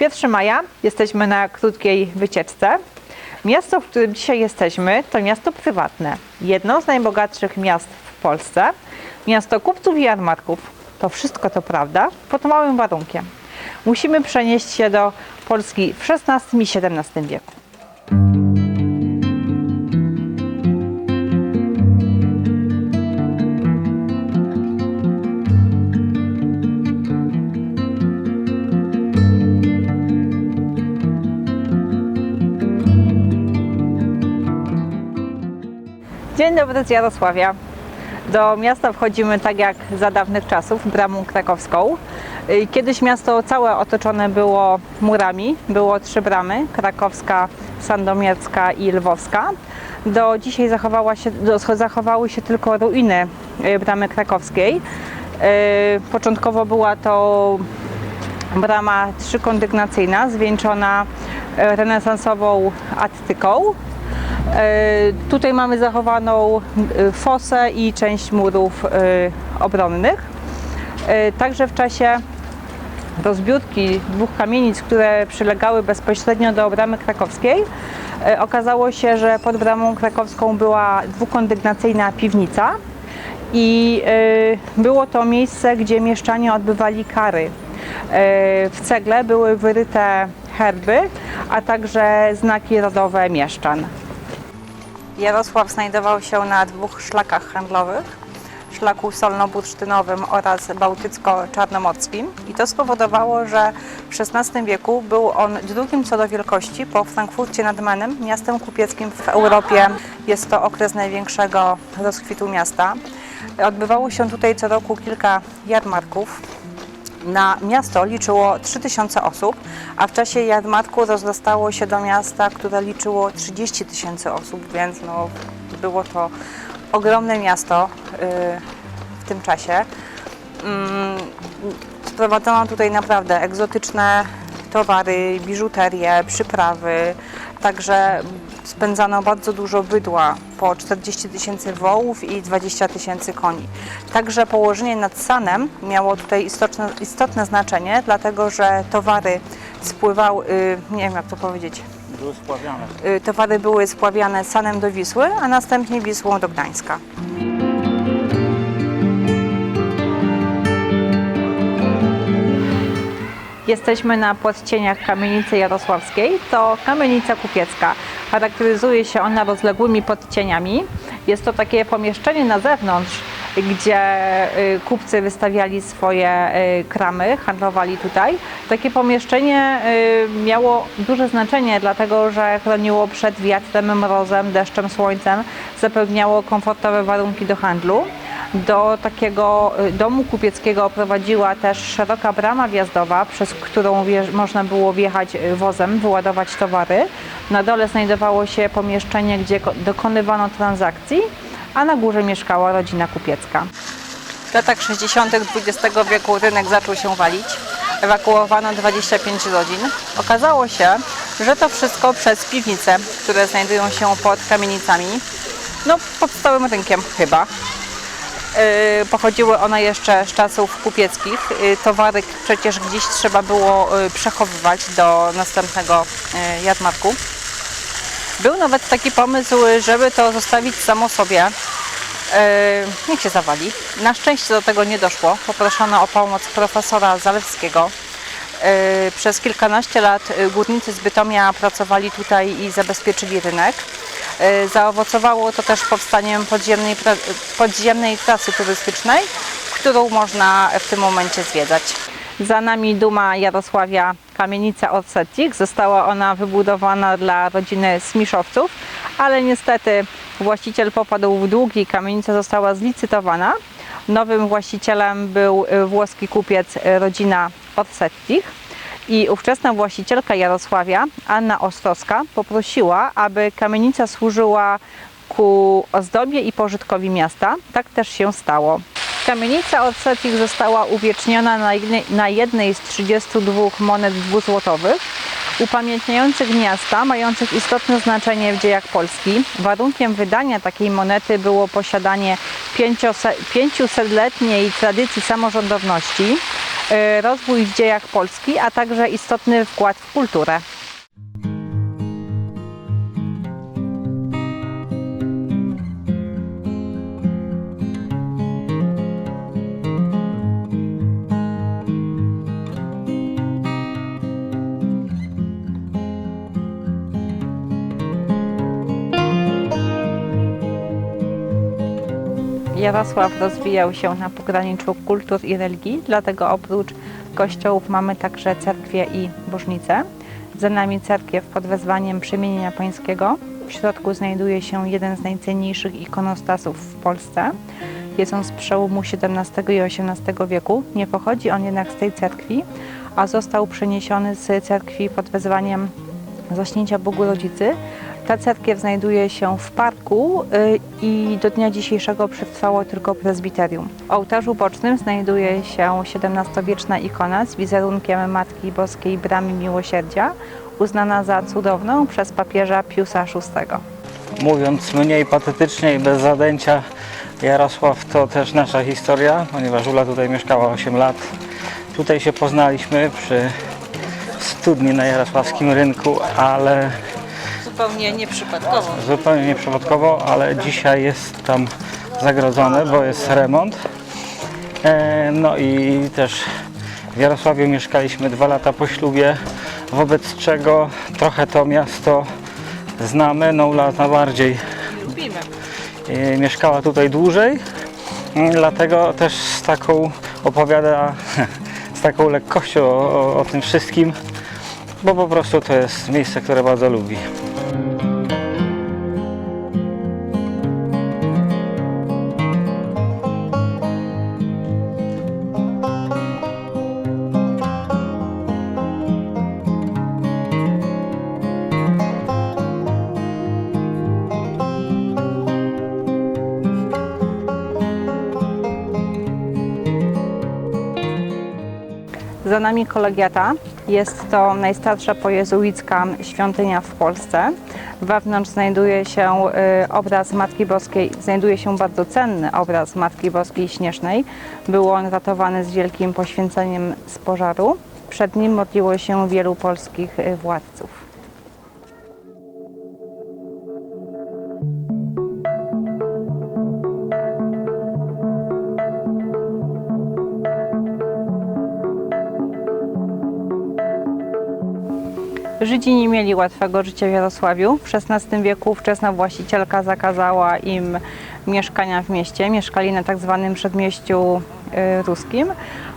1 maja jesteśmy na krótkiej wycieczce. Miasto, w którym dzisiaj jesteśmy, to miasto prywatne. Jedno z najbogatszych miast w Polsce. Miasto kupców i jarmarków. To wszystko to prawda, pod małym warunkiem. Musimy przenieść się do Polski w XVI i XVII wieku. Dzień dobry z Jarosławia. Do miasta wchodzimy tak jak za dawnych czasów, bramą krakowską. Y, Kiedyś miasto całe otoczone było murami. Było trzy bramy, krakowska, sandomierska i lwowska. Do dzisiaj się, do, zachowały się tylko ruiny y, bramy krakowskiej. Y, Początkowo była to brama trzykondygnacyjna, zwieńczona e, renesansową attyką. E, Tutaj mamy zachowaną e, fosę i część murów e, obronnych. Także w czasie rozbiórki dwóch kamienic, które przylegały bezpośrednio do bramy krakowskiej, okazało się, że pod bramą krakowską była dwukondygnacyjna piwnica i było to miejsce, gdzie mieszczanie odbywali kary. W cegle były wyryte herby, a także znaki rodowe mieszczan. Jarosław znajdował się na dwóch szlakach handlowych. Szlaku solno-bursztynowym oraz bałtycko-czarnomorskim. I to spowodowało, że w XVI wieku był on drugim co do wielkości po Frankfurcie nad Menem, miastem kupieckim w Europie. Jest to okres największego rozkwitu miasta. Odbywało się tutaj co roku kilka jarmarków. Na miasto liczyło 3000 osób, a w czasie jarmarku rozrastało się do miasta, które liczyło 30 tysięcy osób, więc no, było to ogromne miasto y, w tym czasie. Mm, Sprowadzono tutaj naprawdę egzotyczne towary, biżuterię, przyprawy, także spędzano bardzo dużo bydła, po 40 tysięcy wołów i 20 tysięcy koni. Także położenie nad Sanem miało tutaj istotne, istotne znaczenie, dlatego że towary spływały, y, nie wiem jak to powiedzieć, Były spławiane. y, towary były spławiane Sanem do Wisły, a następnie Wisłą do Gdańska. Jesteśmy na podcieniach kamienicy jarosławskiej. To kamienica kupiecka. Charakteryzuje się ona rozległymi podcieniami. Jest to takie pomieszczenie na zewnątrz, gdzie y, kupcy wystawiali swoje y, kramy, handlowali tutaj. Takie pomieszczenie y, miało duże znaczenie, dlatego że chroniło przed wiatrem, mrozem, deszczem, słońcem, zapewniało komfortowe warunki do handlu. Do takiego y, domu kupieckiego prowadziła też szeroka brama wjazdowa, przez którą można było wjechać y, wozem, wyładować towary. Na dole znajdowało się pomieszczenie, gdzie ko- dokonywano transakcji, a na górze mieszkała rodzina kupiecka. W latach 60. XX wieku rynek zaczął się walić. Ewakuowano 25 rodzin. Okazało się, że to wszystko przez piwnice, które znajdują się pod kamienicami. No, pod stałym rynkiem chyba. Y, Pochodziły one jeszcze z czasów kupieckich. Y, Towary przecież gdzieś trzeba było y, przechowywać do następnego jarmarku. Był nawet taki pomysł, żeby to zostawić samo sobie. Niech się zawali. Na szczęście do tego nie doszło. Poproszono o pomoc profesora Zalewskiego. Przez kilkanaście lat górnicy z Bytomia pracowali tutaj i zabezpieczyli rynek. Y, Zaowocowało to też powstaniem podziemnej, podziemnej trasy turystycznej, którą można w tym momencie zwiedzać. Za nami duma Jarosławia, kamienica Orsetik. Została ona wybudowana dla rodziny Smiszowców, ale niestety właściciel popadł w długi, kamienica została zlicytowana. Nowym właścicielem był włoski kupiec rodzina Orsetik. I ówczesna właścicielka Jarosławia, Anna Ostrowska, poprosiła, aby kamienica służyła ku ozdobie i pożytkowi miasta. Tak też się stało. Kamienica Orsetik została uwieczniona na jednej, na jednej z 32 monet dwuzłotowych, upamiętniających miasta, mających istotne znaczenie w dziejach Polski. Warunkiem wydania takiej monety było posiadanie 500-letniej tradycji samorządowności, rozwój w dziejach Polski, a także istotny wkład w kulturę. Jarosław rozwijał się na pograniczu kultur i religii, dlatego oprócz kościołów mamy także cerkwie i bożnice. Za nami cerkiew pod wezwaniem Przemienienia Pańskiego. W środku znajduje się jeden z najcenniejszych ikonostasów w Polsce. Jest on z przełomu XVII i XVIII wieku. Nie pochodzi on jednak z tej cerkwi, a został przeniesiony z cerkwi pod wezwaniem Zaśnięcia Bogu Rodzicy. Ta cerkiew znajduje się w parku y, i do dnia dzisiejszego przetrwało tylko prezbiterium. W ołtarzu bocznym znajduje się XVII-wieczna ikona z wizerunkiem Matki Boskiej Bramy Miłosierdzia, uznana za cudowną przez papieża Piusa VI. Mówiąc mniej patetycznie i bez zadęcia, Jarosław to też nasza historia, ponieważ Ula tutaj mieszkała 8 lat. Tutaj się poznaliśmy przy studni na Jarosławskim Rynku, ale Zupełnie nieprzypadkowo. zupełnie nieprzypadkowo, ale dzisiaj jest tam zagrodzone, bo jest remont. E, No i też w Jarosławiu mieszkaliśmy dwa lata po ślubie, wobec czego trochę to miasto znamy, no Ula najbardziej Lubimy. E, mieszkała tutaj dłużej, mm, dlatego też z taką opowiada, z taką lekkością o, o, o tym wszystkim, bo po prostu to jest miejsce, które bardzo lubi. Za nami kolegiata. Jest to najstarsza pojezuicka świątynia w Polsce. Wewnątrz znajduje się y, obraz Matki Boskiej, znajduje się bardzo cenny obraz Matki Boskiej Śnieżnej. Był on ratowany z wielkim poświęceniem z pożaru. Przed nim modliło się wielu polskich y, władców. Żydzi nie mieli łatwego życia w Jarosławiu. W XVI wieku wczesna właścicielka zakazała im mieszkania w mieście. Mieszkali na tak zwanym przedmieściu y, ruskim,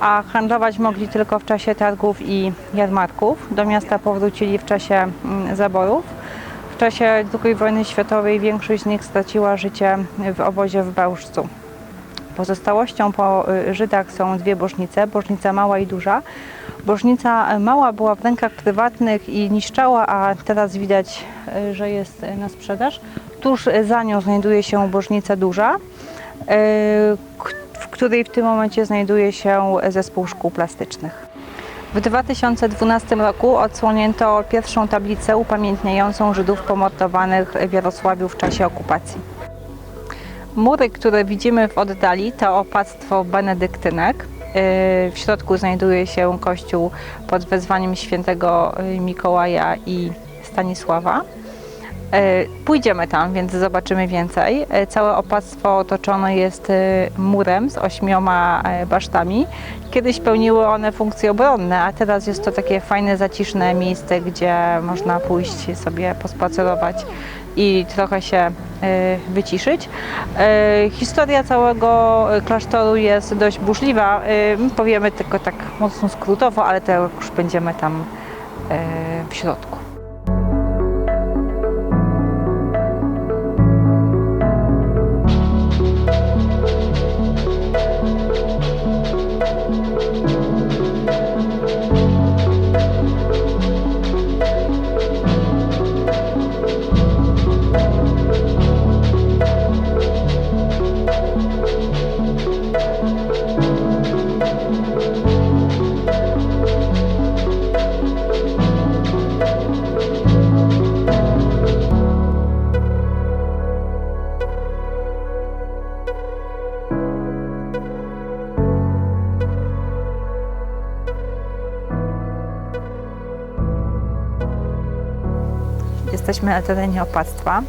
a handlować mogli tylko w czasie targów i jarmarków. Do miasta powrócili w czasie mm, zaborów. W czasie II wojny światowej większość z nich straciła życie w obozie w Bełżcu. Pozostałością po y, Żydach są dwie bożnice, bożnica mała i duża. Bożnica mała była w rękach prywatnych i niszczała, a teraz widać, y, że jest na sprzedaż. Tuż za nią znajduje się bożnica duża, k- w której w tym momencie znajduje się zespół szkół plastycznych. W 2012 roku odsłonięto pierwszą tablicę upamiętniającą Żydów pomordowanych w Jarosławiu w czasie okupacji. Mury, które widzimy w oddali, to opactwo benedyktynek. Yy, W środku znajduje się kościół pod wezwaniem świętego yy, Mikołaja i Stanisława. Yy, Pójdziemy tam, więc zobaczymy więcej. Całe opactwo otoczone jest murem z ośmioma basztami. Kiedyś pełniły one funkcje obronne, a teraz jest to takie fajne, zaciszne miejsce, gdzie można pójść sobie pospacerować i trochę się y, wyciszyć. Y, Historia całego klasztoru jest dość burzliwa. My Powiemy tylko tak mocno skrótowo, ale to już będziemy tam w środku. Jesteśmy na terenie opactwa.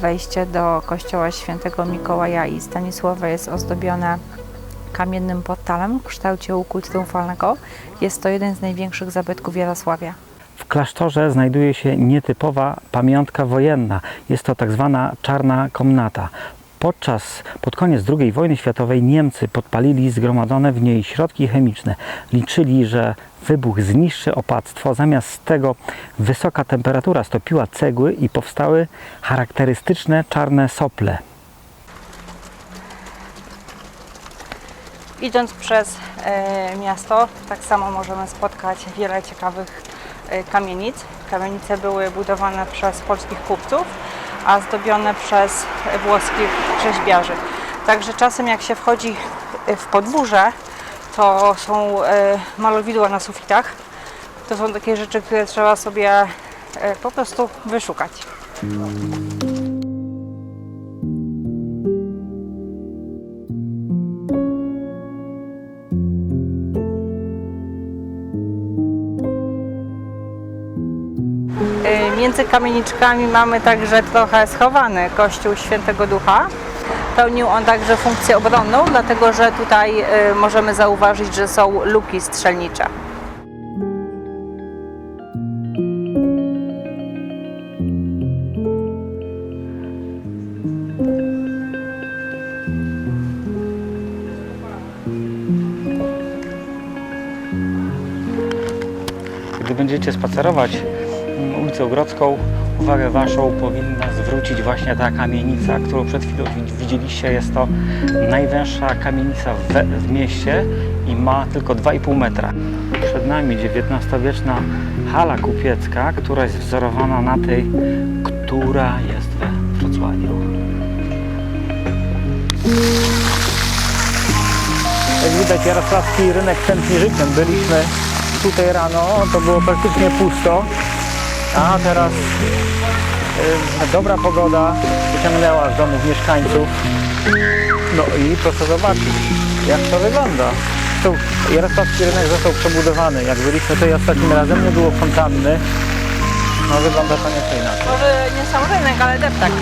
Wejście do kościoła świętego Mikołaja i Stanisława jest ozdobione kamiennym portalem w kształcie łuku triumfalnego. Jest to jeden z największych zabytków Jarosławia. W klasztorze znajduje się nietypowa pamiątka wojenna. Jest to tak zwana czarna komnata. Podczas, pod koniec II wojny światowej Niemcy podpalili zgromadzone w niej środki chemiczne. Liczyli, że wybuch zniszczy opactwo. Zamiast tego wysoka temperatura stopiła cegły i powstały charakterystyczne czarne sople. Idąc przez e, miasto, tak samo możemy spotkać wiele ciekawych e, kamienic. Kamienice były budowane przez polskich kupców, a zdobione przez włoskich rzeźbiarzy. Także czasem jak się wchodzi e, w podwórze, to są e, malowidła na sufitach. To są takie rzeczy, które trzeba sobie e, po prostu wyszukać. Między kamieniczkami mamy także trochę schowany kościół Świętego Ducha. Pełnił on także funkcję obronną, dlatego że tutaj y, możemy zauważyć, że są luki strzelnicze. Gdy będziecie spacerować ulicą Grodzką, uwagę Waszą powinna zwrócić właśnie ta kamienica, którą przed chwilą wi- widzieliście. Jest to najwęższa kamienica w, w mieście i ma tylko 2,5 metra. Przed nami XIX-wieczna hala kupiecka, która jest wzorowana na tej, która jest we Wrocławiu. Jak widać Jarosławski rynek tętni życiem. Byliśmy tutaj rano, to było praktycznie pusto, a teraz y, dobra pogoda wyciągnęła z domów mieszkańców. No i proszę zobaczyć, jak to wygląda. Tu Jarosławski rynek został przebudowany. Jak byliśmy tutaj ostatnim razem, nie było fontanny. No wygląda to nieco inaczej. Może nie sam rynek, ale deptak.